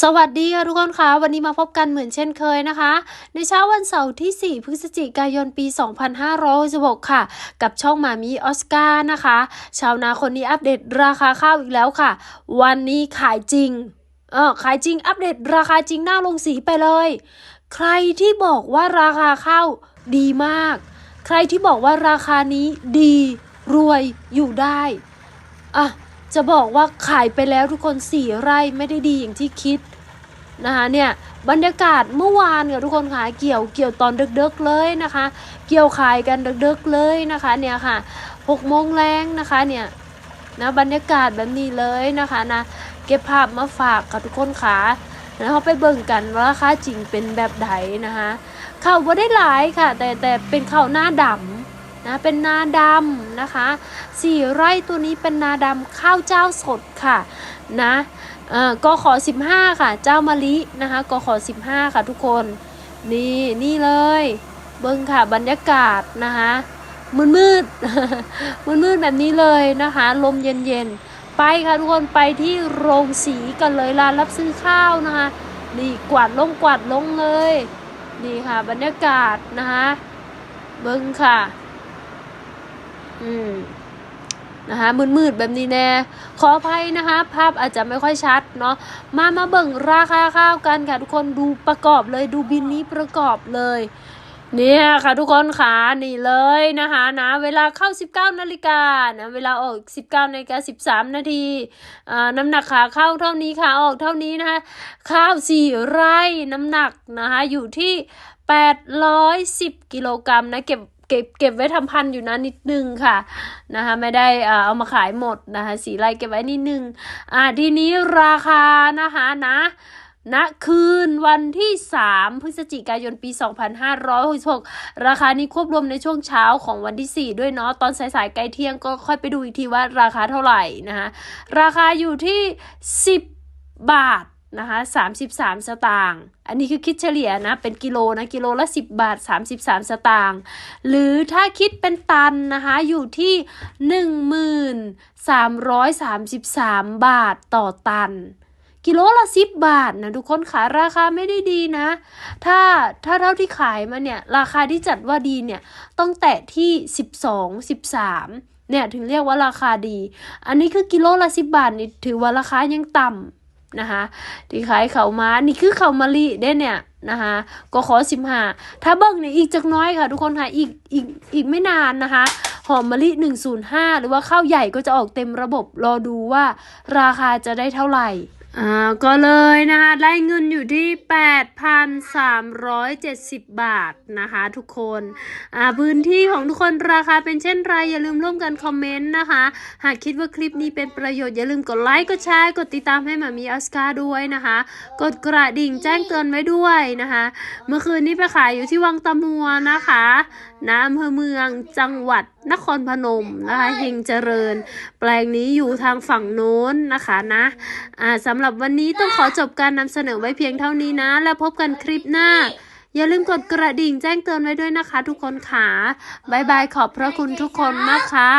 สวัสดีค่ะทุกคนคะวันนี้มาพบกันเหมือนเช่นเคยนะคะ ในเช้าวันเสาร์ที่ 4 พฤศจิกายนปี 2566ค่ะ กับช่องมามีออสการ์นะคะ ชาวนาคนนี้อัปเดตราคาข้าวอีกแล้วค่ะ วันนี้ขายจริง เออขายจริงอัปเดตราคาจริงหน้าลงสีไปเลย ใครที่บอกว่าราคาข้าวดีมาก ใครที่บอกว่าราคานี้ดีรวยอยู่ได้อะ จะบอกว่าขายไปแล้วทุกคนสี่ไร่ไม่ได้ดีอย่างที่คิดนะคะเนี่ยบรรยากาศเมื่อวานค่ะทุกคนค่ะเกี่ยวเกี่ยวตอนดึกๆเลยนะคะ เกี่ยวขายกันดึกๆเลยนะคะเนี่ยค่ะหกโมงแรงนะคะเนี่ยนะบรรยากาศแบบนี้เลยนะคะนะเก็บภาพมาฝากค่ะทุกคนค่ะแล้วเขาไปเบิ่งกันว่าราคาจริงเป็นแบบใดนะคะข้าวบ่ได้หลายค่ะ แต่แต่เป็นข้าวหน้าดำ นะเป็นนาดำนะคะสี่ไร่ตัวนี้เป็นนาดำข้าวเจ้าสดค่ะนะเอ่อกขอ15 ค่ะ เจ้ามะลินะคะกขอ15 ค่ะทุกคนนี่นี่เลย เบิ้งค่ะบรรยากาศนะคะมืดมืดมืดมืดแบบนี้เลยนะคะ ลมเย็นเย็นไปค่ะทุกคนไปที่โรงสีกันเลยร้านรับซื้อข้าวนะคะนี่กวาดลงกวาดลงเลย นี่ค่ะบรรยากาศนะคะเบิ้งค่ะ อืมนะคะมืดๆแบบนี้แน่ขออภัยนะคะ ภาพอาจจะไม่ค่อยชัดเนาะมามาเบิ่งราคาข้าวกันค่ะทุกคนดูประกอบเลยดูบินนี้ประกอบเลยเนี่ยค่ะทุกคนค่ะนี่เลยนะคะนะเวลาเข้า 19นาฬิกานะเวลาออก 19นาฬิกา13 นาทีอ่าน้ำหนักขาเข้าเท่านี้ขาออกเท่านี้นะคะข้าวสี่ไร่น้ำหนักนะคะอยู่ที่ 810 กิโลกรัมนะเก็บ เก็บเก็บไว้ทำพันอยู่นะนิดนึงค่ะนะคะไม่ได้เอามาขายหมดนะคะสีไร่เก็บไว้นิดนึงอ่าทีนี้ราคานะคะนะณคืนวันที่ 3 พฤศจิกายนปี 2566 ราคานี้ควบรวมในช่วงเช้าของวันที่ 4 ด้วยเนาะตอนสายๆใกล้เที่ยงก็ค่อยไปดูอีกทีว่าราคาเท่าไหร่นะคะราคาอยู่ที่ 10 บาท นะคะ33 สตางค์ อันนี้คือคิดเฉลี่ยนะ เป็นกิโลนะกิโลละ 10 บาท 33 สตางค์ หรือถ้าคิดเป็นตันนะคะ อยู่ที่ 1333 บาทต่อตัน กิโลละ 10 บาทนะทุกคนขาราคาไม่ได้ดีนะ ถ้าถ้าเท่าที่ขายมาเนี่ย ราคาที่จัดว่าดีเนี่ย ต้องแตะที่ 12 13เนี่ยถึงเรียกว่าราคาดี อันนี้คือกิโลละ 10 บาทนี่ถือว่าราคายังต่ำ นะคะที่ขายเขามานี่คือเขามะลิได้เนี่ยนะคะก็ขอสิบห้าถ้าเบิ้งเนี่ยอีกจักน้อยค่ะ ทุกคนค่ะอีกอีกอีกไม่นานนะคะหอมมะลิ 105 หรือว่าข้าวใหญ่ก็จะออกเต็มระบบรอดูว่าราคาจะได้เท่าไหร่ อ่าก็เลยนะคะได้เงินอยู่ที่ 8,370 บาทนะคะทุกคนอ่าพื้นที่ของทุกคนราคาเป็นเช่นไรอย่าลืมร่วมกันคอมเมนต์นะคะ หากคิดว่าคลิปนี้เป็นประโยชน์อย่าลืมกดไลค์กดแชร์กดติดตามให้หมามีออสการ์ด้วยนะคะ กดกระดิ่งแจ้งเตือนไว้ด้วยนะคะ เมื่อคืนนี้ไปขายอยู่ที่วังตะมัวนะคะนะอำเภอเมืองจังหวัดนครพนมนะคะเฮงเจริญ แปลงนี้อยู่ทางฝั่งโน้นนะคะนะอ่าสำหรับวันนี้ต้องขอจบการนำเสนอไว้เพียงเท่านี้นะ แล้วพบกันคลิปหน้า อย่าลืมกดกระดิ่งแจ้งเตือนไว้ด้วยนะคะ ทุกคนค่ะบายบายขอบพระคุณทุกคนนะคะ